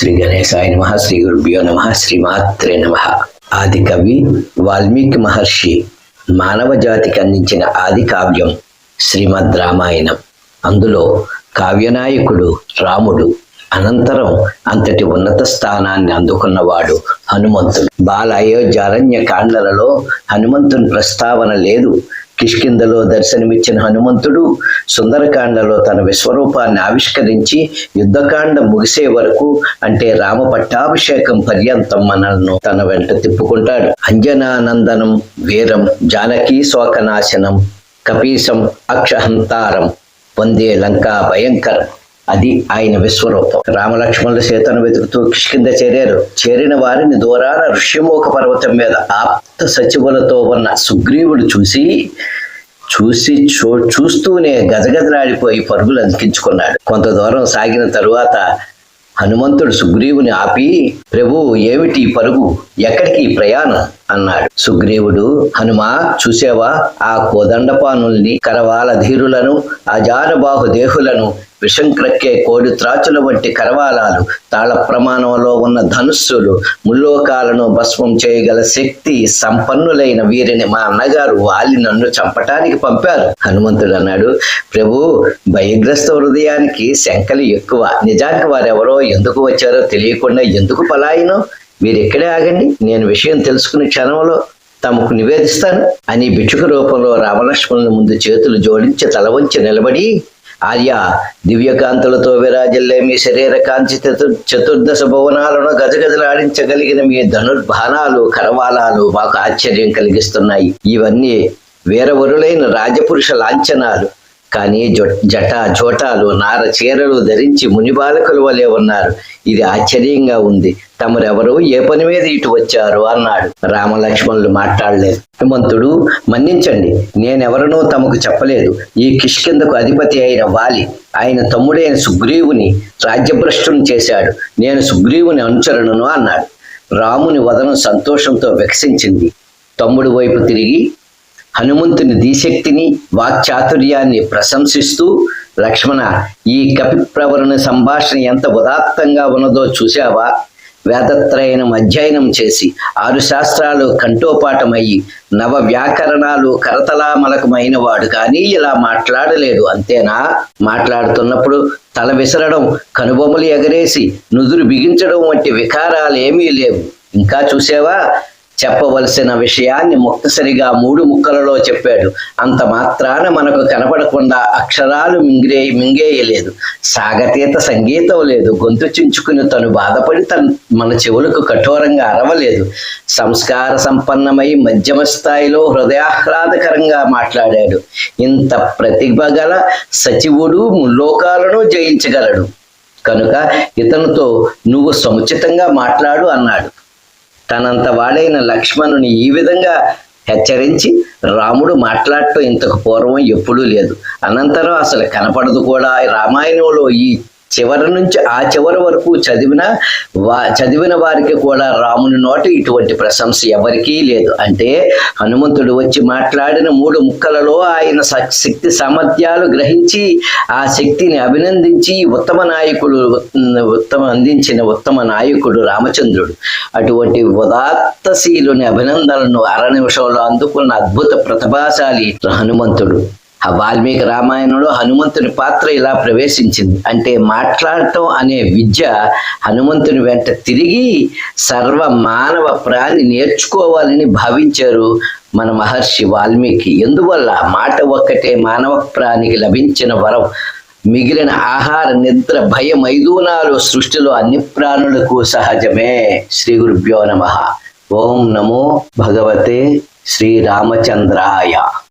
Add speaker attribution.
Speaker 1: శ్రీ గణేశాయ నమ శ్రీ గురుభ్యో నమ శ్రీమాత్రే నమ. ఆది కవి వాల్మీకి మహర్షి మానవ జాతికి అందించిన ఆది కావ్యం శ్రీమద్ రామాయణం. అందులో కావ్యనాయకుడు రాముడు అనంతరం అంతటి ఉన్నత స్థానాన్ని అందుకున్నవాడు హనుమంతుడు. బాల అయోధ్యారణ్య కాండలలో హనుమంతుని ప్రస్తావన లేదు. కిష్కిందలో దర్శనమిచ్చిన హనుమంతుడు సుందరకాండలో తన విశ్వరూపాన్ని ఆవిష్కరించి యుద్ధకాండ ముగిసే వరకు అంటే రామ పట్టాభిషేకం పర్యంతం మనల్ని తన వెంట తిప్పుకుంటాడు. అంజనానందనం వీరం జానకీ శోకనాశనం కపీసం అక్షహంతారం వందే లంకా భయంకరం అది ఆయన విశ్వరూపం. రామలక్ష్మణుల సీతను వెతుకుతూ కిష్కింద చేరారు. చేరిన వారిని దూరాన ఋష్యమోక పర్వతం మీద ఆప్త సచివులతో ఉన్న సుగ్రీవుడు చూసి చూసి చూ చూస్తూనే గజగజలాడిపోయి పరుగులు అందించుకున్నాడు. కొంత దూరం సాగిన తరువాత హనుమంతుడు సుగ్రీవుని ఆపి ప్రభు ఏమిటి పరుగు? ఎక్కడికి ప్రయాణం? అన్నాడు. సుగ్రీవుడు హనుమా చూసేవా? ఆ కోదండపానుల్ని కరవాల ధీరులను అజానబాహు దేహులను విషం క్రక్కే కోడి త్రాచుల వంటి కరవాలాలు తాళ ప్రమాణంలో ఉన్న ధనుస్సులు ముల్లోకాలను భస్మం చేయగల శక్తి సంపన్నులైన వీరిని మా అన్నగారు వాలి నన్ను చంపటానికి పంపారు. హనుమంతుడు అన్నాడు ప్రభు భయగ్రస్త హృదయానికి శంకలు ఎక్కువ. నిజానికి వారెవరో ఎందుకు వచ్చారో తెలియకుండా ఎందుకు పలాయినో? మీరు ఇక్కడే ఆగండి నేను విషయం తెలుసుకునే క్షణంలో తమకు నివేదిస్తాను. అని భిక్షుక రూపంలో రామలక్ష్మణుల ముందు చేతులు జోడించి తల వంచి నిలబడి ఆర్య దివ్యకాంతులతో విరాజిల్లే మీ శరీర కాంతి చతుర్ చతుర్దశ భువనాలను గజగజలాడించగలిగిన మీ ధనుర్బాణాలు కరవాలాలు మాకు ఆశ్చర్యం కలిగిస్తున్నాయి. ఇవన్నీ వీరవరులైన రాజపురుష లాంఛనాలు. కానీ జట జోటాలు నార చీరలు ధరించి మునిబాలకులు వలె ఉన్నారు. ఇది ఆశ్చర్యంగా ఉంది. తమరెవరు ఏ పని మీద ఇటు వచ్చారు అన్నాడు. రామలక్ష్మణులు మాట్లాడలేదు. హనుమంతుడు మన్నించండి. నేనెవరనో తమకు చెప్పలేదు. ఈ కిష్కిందకు అధిపతి అయిన వాలి ఆయన తమ్ముడైన సుగ్రీవుని రాజ్యభ్రష్టుని చేశాడు. నేను సుగ్రీవుని అనుచరణను అన్నాడు. రాముని వదనం సంతోషంతో వికసించింది. తమ్ముడు వైపు తిరిగి హనుమంతుని దిశక్తిని వాక్చాతుర్యాన్ని ప్రశంసిస్తూ లక్ష్మణ ఈ కపిప్రవరణ సంభాషణ ఎంత ఉదాత్తంగా ఉన్నదో చూశావా? వేదత్రయనం అధ్యయనం చేసి ఆరు శాస్త్రాలు కంఠోపాఠమయ్యి నవ వ్యాకరణాలు కరతలామలకమైన వాడు కానీ ఇలా మాట్లాడలేడు అంతేనా? మాట్లాడుతున్నప్పుడు తల విసరడం కనుబొమ్మలు ఎగరేసి నుదురు బిగించడం వంటి వికారాలు ఏమీ లేవు. ఇంకా చూసావా చెప్పవలసిన విషయాన్ని ముక్తసరిగా మూడు ముక్కలలో చెప్పాడు. అంత మాత్రాన మనకు కనపడకుండా అక్షరాలు మింగే మింగేయలేదు. సాగతీత సంగీతం లేదు. గొంతు చించుకుని తను బాధపడి తన మన చెవులకు కఠోరంగా అరవలేదు. సంస్కార సంపన్నమై మధ్యమ స్థాయిలో హృదయాహ్లాదకరంగా మాట్లాడాడు. ఇంత ప్రతిభ గల సచివుడు ముల్లోకాలను జయించగలడు. కనుక ఇతనితో నువ్వు సముచితంగా మాట్లాడు అన్నాడు. తనంత వాడైన లక్ష్మణుని ఈ విధంగా హెచ్చరించి రాముడు మాట్లాడటం ఇంతకు పూర్వం ఎప్పుడూ లేదు. అనంతరం అసలు కనపడదు కూడా. రామాయణంలో ఈ చివరి నుంచి ఆ చివరి వరకు చదివిన వా చదివిన వారికి కూడా రాముని నోట ఇటువంటి ప్రశంస ఎవరికీ లేదు. అంటే హనుమంతుడు వచ్చి మాట్లాడిన మూడు ముక్కలలో ఆయన శక్తి సామర్థ్యాలు గ్రహించి ఆ శక్తిని అభినందించి ఉత్తమ నాయకుడు ఉత్తమ అందించిన ఉత్తమ నాయకుడు రామచంద్రుడు. అటువంటి ఉదాత్తశీలుని అభినందనలను అర నిమిషంలో అందుకున్న అద్భుత ప్రతిభాశాలి హనుమంతుడు. ఆ వాల్మీకి రామాయణంలో హనుమంతుని పాత్ర ఇలా ప్రవేశించింది. అంటే మాట్లాడటం అనే విద్య హనుమంతుని వెంట తిరిగి సర్వ మానవ ప్రాణి నేర్చుకోవాలని భావించారు మన మహర్షి వాల్మీకి. ఎందువల్ల? మాట ఒక్కటే మానవ ప్రాణికి లభించిన వరం. మిగిలిన ఆహార నిద్ర భయ మైదూనాలు సృష్టిలో అన్ని ప్రాణులకు సహజమే. శ్రీ గురుభ్యో నమ. ఓం నమో భగవతే శ్రీరామచంద్రాయ